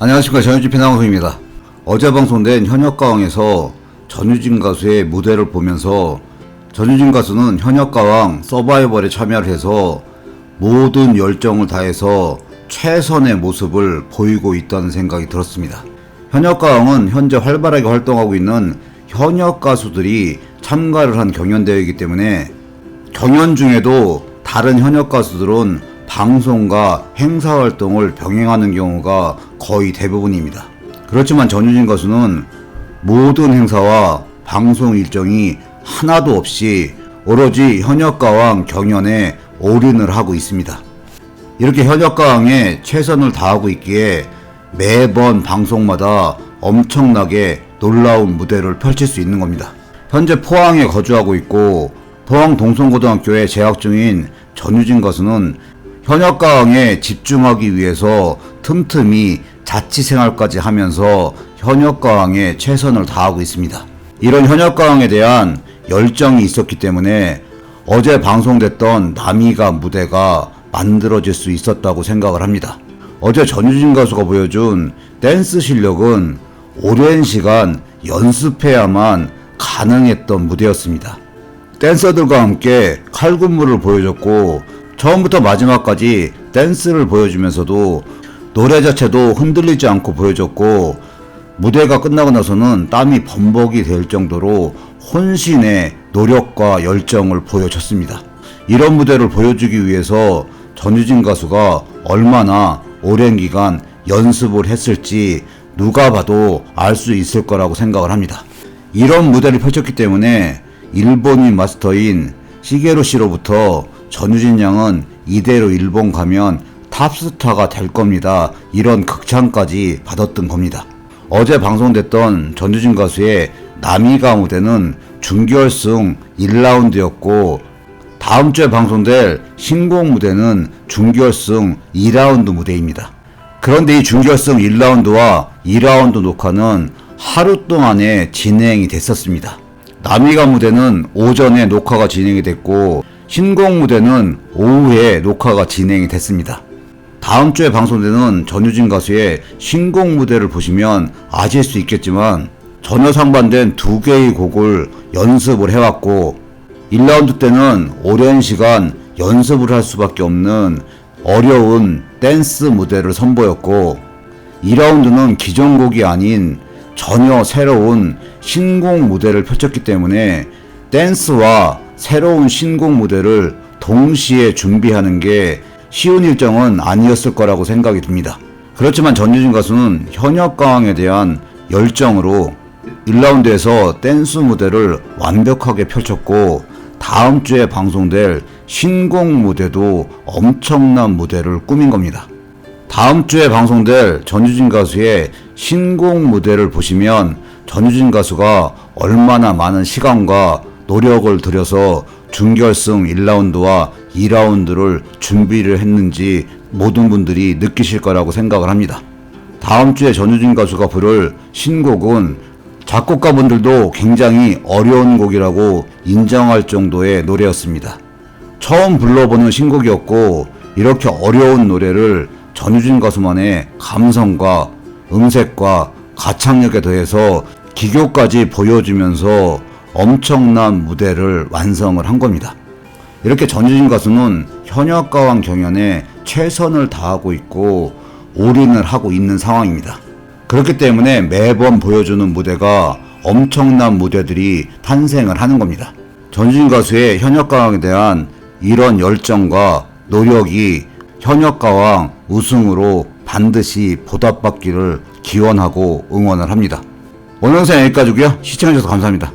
안녕하십니까 전유진 피나방송입니다. 어제 방송된 현역가왕에서 전유진 가수의 무대를 보면서 전유진 가수는 현역가왕 서바이벌에 참여를 해서 모든 열정을 다해서 최선의 모습을 보이고 있다는 생각이 들었습니다. 현역가왕은 현재 활발하게 활동하고 있는 현역 가수들이 참가를 한 경연대회이기 때문에 경연 중에도 다른 현역 가수들은 방송과 행사 활동을 병행하는 경우가 거의 대부분입니다. 그렇지만 전유진 가수는 모든 행사와 방송 일정이 하나도 없이 오로지 현역가왕 경연에 올인을 하고 있습니다. 이렇게 현역가왕에 최선을 다하고 있기에 매번 방송마다 엄청나게 놀라운 무대를 펼칠 수 있는 겁니다. 현재 포항에 거주하고 있고 포항 동성고등학교에 재학 중인 전유진 가수는 현역가왕에 집중하기 위해서 틈틈이 자취생활까지 하면서 현역가왕에 최선을 다하고 있습니다. 이런 현역가왕에 대한 열정이 있었기 때문에 어제 방송됐던 남이가 무대가 만들어질 수 있었다고 생각을 합니다. 어제 전유진 가수가 보여준 댄스 실력은 오랜 시간 연습해야만 가능했던 무대였습니다. 댄서들과 함께 칼군무를 보여줬고 처음부터 마지막까지 댄스를 보여주면서도 노래 자체도 흔들리지 않고 보여줬고 무대가 끝나고 나서는 땀이 범벅이 될 정도로 혼신의 노력과 열정을 보여줬습니다. 이런 무대를 보여주기 위해서 전유진 가수가 얼마나 오랜 기간 연습을 했을지 누가 봐도 알 수 있을 거라고 생각을 합니다. 이런 무대를 펼쳤기 때문에 일본인 마스터인 시게로 씨로부터 전유진 양은 이대로 일본 가면 탑스타가 될 겁니다. 이런 극찬까지 받았던 겁니다. 어제 방송됐던 전유진 가수의 남이가 무대는 준결승 1라운드였고 다음 주에 방송될 신곡 무대는 준결승 2라운드 무대입니다. 그런데 이 준결승 1라운드와 2라운드 녹화는 하루 동안에 진행이 됐었습니다. 남이가 무대는 오전에 녹화가 진행이 됐고 신곡 무대는 오후에 녹화가 진행이 됐습니다. 다음 주에 방송되는 전유진 가수의 신곡 무대를 보시면 아실 수 있겠지만 전혀 상반된 두 개의 곡을 연습을 해왔고 1라운드 때는 오랜 시간 연습을 할 수밖에 없는 어려운 댄스 무대를 선보였고 2라운드는 기존 곡이 아닌 전혀 새로운 신곡 무대를 펼쳤기 때문에 댄스와 새로운 신곡 무대를 동시에 준비하는 게 쉬운 일정은 아니었을 거라고 생각이 듭니다. 그렇지만 전유진 가수는 현역가왕에 대한 열정으로 1라운드에서 댄스 무대를 완벽하게 펼쳤고 다음 주에 방송될 신곡 무대도 엄청난 무대를 꾸민 겁니다. 다음 주에 방송될 전유진 가수의 신곡 무대를 보시면 전유진 가수가 얼마나 많은 시간과 노력을 들여서 준결승 1라운드와 2라운드를 준비를 했는지 모든 분들이 느끼실 거라고 생각을 합니다. 다음 주에 전유진 가수가 부를 신곡은 작곡가분들도 굉장히 어려운 곡이라고 인정할 정도의 노래였습니다. 처음 불러보는 신곡이었고 이렇게 어려운 노래를 전유진 가수만의 감성과 음색과 가창력에 더해서 기교까지 보여주면서 엄청난 무대를 완성을 한 겁니다. 이렇게 전유진 가수는 현역가왕 경연에 최선을 다하고 있고 올인을 하고 있는 상황입니다. 그렇기 때문에 매번 보여주는 무대가 엄청난 무대들이 탄생을 하는 겁니다. 전유진 가수의 현역가왕에 대한 이런 열정과 노력이 현역가왕 우승으로 반드시 보답받기를 기원하고 응원을 합니다. 오늘 영상 여기까지고요. 시청해주셔서 감사합니다.